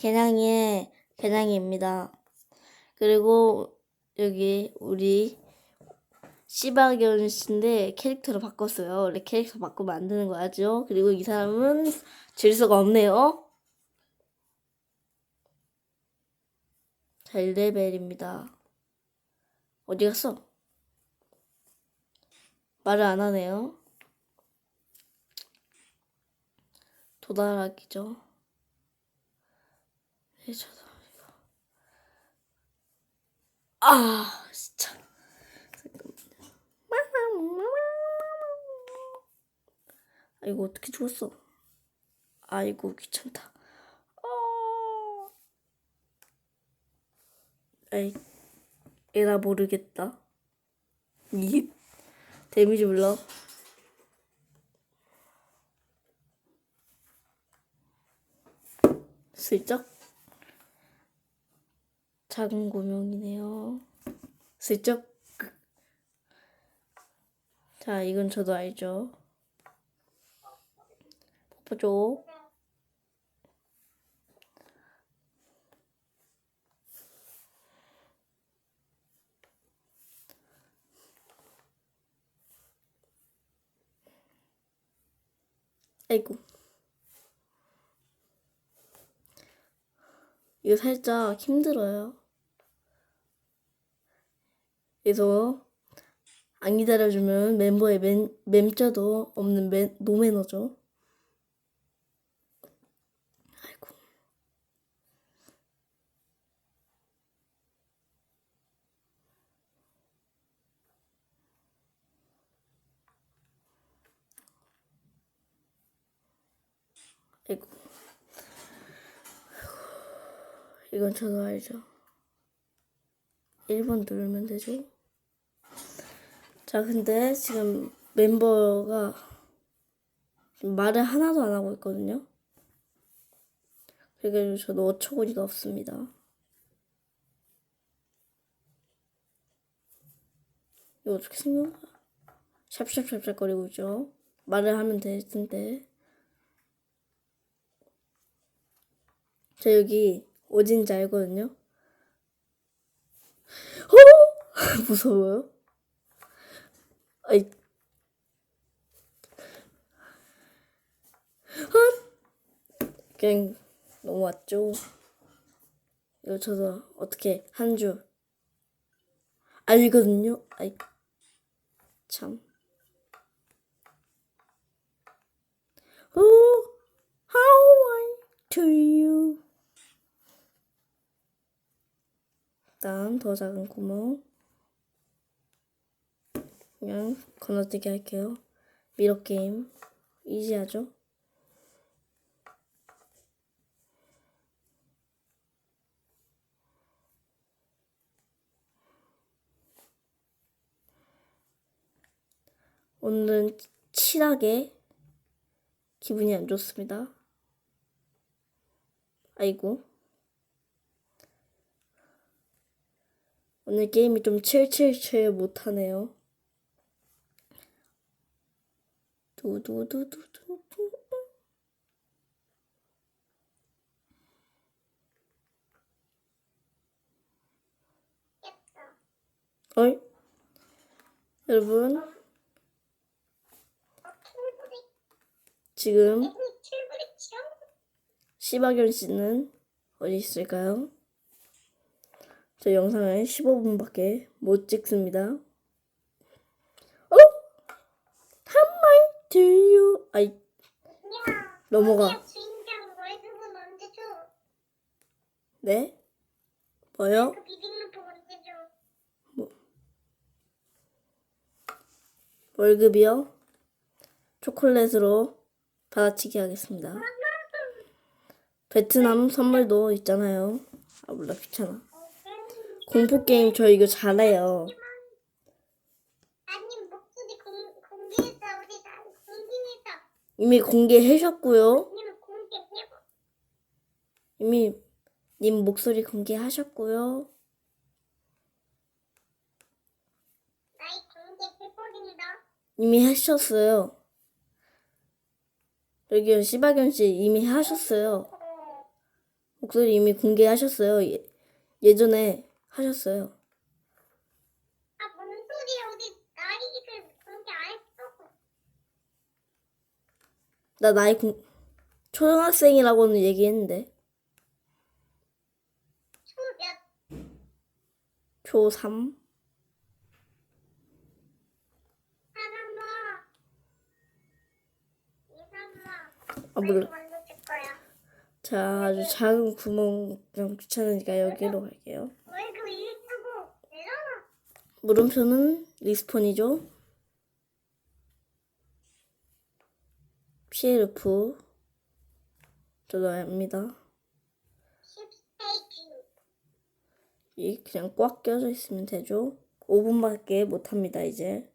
개냥이의 개냥이입니다. 그리고 여기 우리 시바견 씨인데 캐릭터를 바꿨어요. 원래 캐릭터 안 되는 거 알죠? 그리고 이 사람은 질서가 없네요. 자, 1레벨입니다. 어디 갔어? 말을 안 하네요. 도달하기죠. 네, 저도 이거. 아, 진짜. 아이고 어떻게 죽었어? 아이고 귀찮다. 어... 에이, 에라 모르겠다. 이 데미지 불러. 슬쩍 작은 고명이네요. 슬쩍 자 이건 저도 알죠. 뽀뽀 아이고 이거 살짝 힘들어요. 그래서 안 기다려주면 멤버의 멘, 맴자도 없는 매, 노매너죠. 아이고. 아이고. 이건 저도 알죠. 1번 누르면 되죠. 자, 근데 지금 멤버가 말을 하나도 안 하고 있거든요. 그래가지고 저도 어처구니가 없습니다. 이거 어떻게 생긴 거야? 샵샵샵샵 거리고 있죠. 말을 하면 될 텐데. 저 여기 어딘지 알거든요. 어? 무서워요? 아이. 헛! 그냥 넘어왔죠. 이거 저도 어떻게 한 줄 알거든요. 아이. 참. Oh, how I to you. 다음 더 작은 구멍. 그냥 건너뛰기 할게요. 미러 게임 이지하죠? 오늘은 칠하게 기분이 안 좋습니다. 아이고. 오늘 게임이 좀 칠칠칠 못하네요. 두두두두두. 어이? 여러분, 지금 시바견 씨는 어디 있을까요? 저 영상을 15분밖에 못 찍습니다. 어? Do you? 아이 넘어가. 네? 뭐요? 그 줘? 월급이요? 초콜릿으로 받아치기 하겠습니다. 베트남 선물도 있잖아요. 아 몰라 귀찮아. 공포 게임 저 이거 잘해요. 아니 목소리 공, 공개했어 우리 다 공개했어 이미 공개하셨고요. 이미 님 목소리 공개하셨고요. 이미 하셨어요. 여기 시바견 씨 이미 하셨어요. 목소리 이미 공개하셨어요. 예, 예전에 하셨어요. 아, 뭔 소리야. 우리 나이를 공개 안 했어. 나 나이 공... 초등학생이라고는 얘기했는데 초몇 초3? 사람아. 이 사람아. 아 빨리 몰라. 자 아주 작은 구멍 좀 귀찮으니까 여기로 갈게요. 왜 그? 물음표는 리스폰이죠. 피에르프 들어갑니다. 10스테이지. 이 그냥 꽉 껴져 있으면 되죠. 5분밖에 못 합니다, 이제.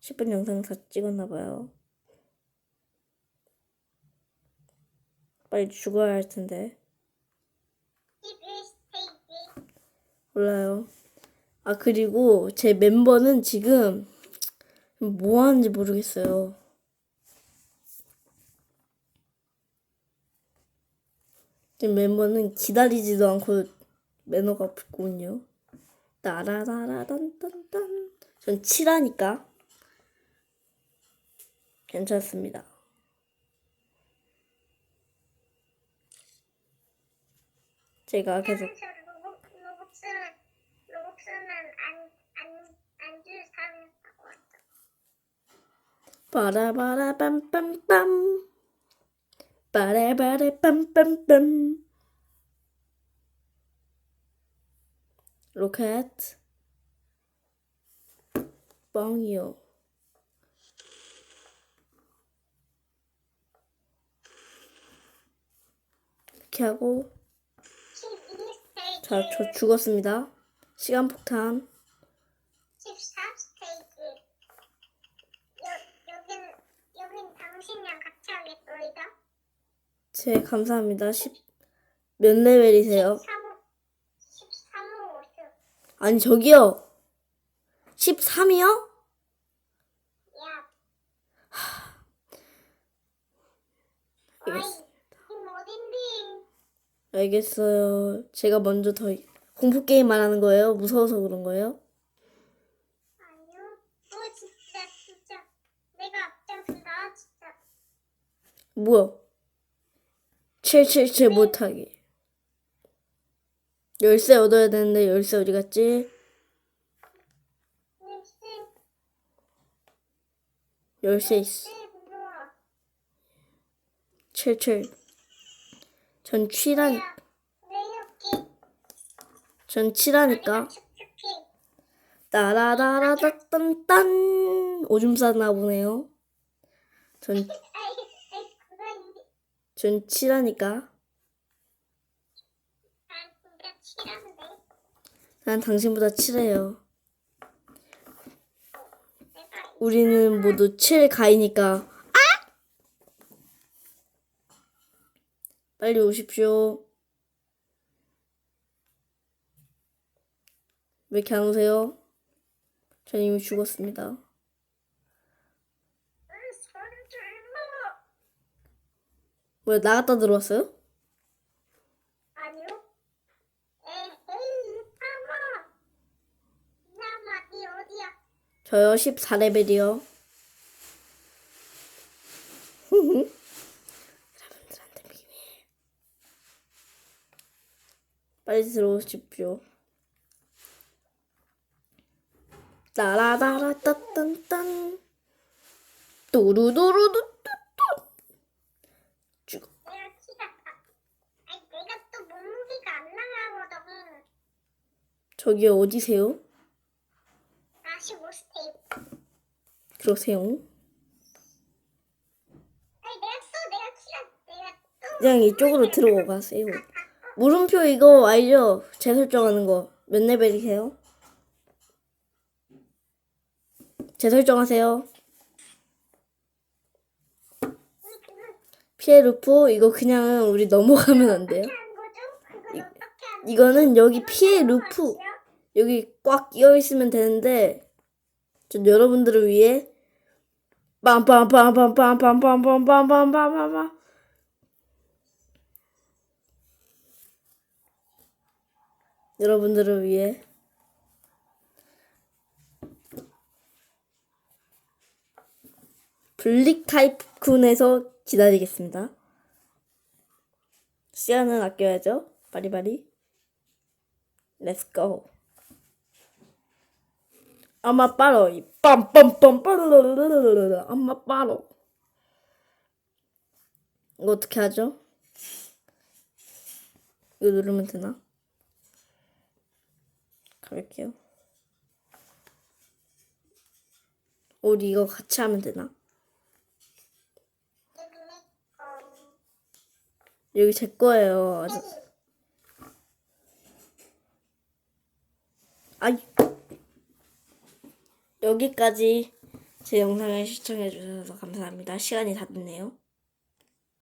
10분 영상 다 찍었나 봐요. 빨리 죽어야 할 텐데. 11스테이지. 몰라요. 아, 그리고 제 멤버는 지금 뭐 하는지 모르겠어요. 지금 멤버는 기다리지도 않고 매너가 붙군요. 따라라라단단단. 전 칠하니까 괜찮습니다. 제가 계속. 빠라바라 빰빰빰 빠라바라 빰빰빰 로켓 뻥이요 이렇게 하고 12스테이지. 자저 죽었습니다 시간 폭탄 14스테이지. 여, 여긴, 당신이랑 같이 하겠소이다. 제 감사합니다 10, 몇 레벨이세요? 13호, 13호 오스. 아니 저기요 13이요? 야. 알겠어. 아이, 힘 어딘데? 알겠어요. 제가 먼저 더 공포 게임 말하는 거예요? 무서워서 그런 거예요? 아니요. 너 진짜, 진짜. 내가 앞장선다, 진짜. 뭐야? 777 못하기. 열쇠 얻어야 되는데 열쇠 어디 갔지? 네, 열쇠 있어. 77. 전 취란, 전 취라니까. 따라라라따딴딴. 오줌 싸나 보네요. 전, 전 취라니까. 난 당신보다 칠해요. 우리는 모두 7가이니까. 아! 빨리 오십시오. 왜 이렇게 안 오세요? 전 이미 죽었습니다. 응, 소리 질러. 뭐야, 나갔다 들어왔어요? 아니요. 니 어디야? 저요, 14레벨이요. 여러분들한테 비밀. 빨리 들어오십시오. 따라다라따딴딴. 뚜루두루두뚜뚜. 죽어. 내가 키가, 아, 아니, 내가 또 몸무게가 안 나가거든. 저기 어디세요? 45스테이프. 그러세요? 아니, 내가 또, 내가 키가, 내가 또. 그냥 이쪽으로 들어가세요. 물음표 이거 알죠? 재설정하는 거. 몇 레벨이세요? 재설정하세요. 피에 루프 이거 그냥 우리 넘어가면 안 돼요. 하는 이거는 여기 피에 루프 여기 꽉 끼어 있으면 되는데 전 여러분들을 위해 빰빰빰빰빰빰빰빰빰빰빰빰빰 여러분들을 위해 블릭 타입쿤에서 기다리겠습니다. 시간은 아껴야죠. 바리바리. 렛츠고. 아마 빠로 빰빰빰 빠르르르르르 아마 빠로 이거 어떻게 하죠? 이거 누르면 되나? 가볼게요. 우리 이거 같이 하면 되나? 여기 제 거예요. 아주. 아이. 여기까지 제 영상을 시청해 주셔서 감사합니다. 시간이 다 됐네요.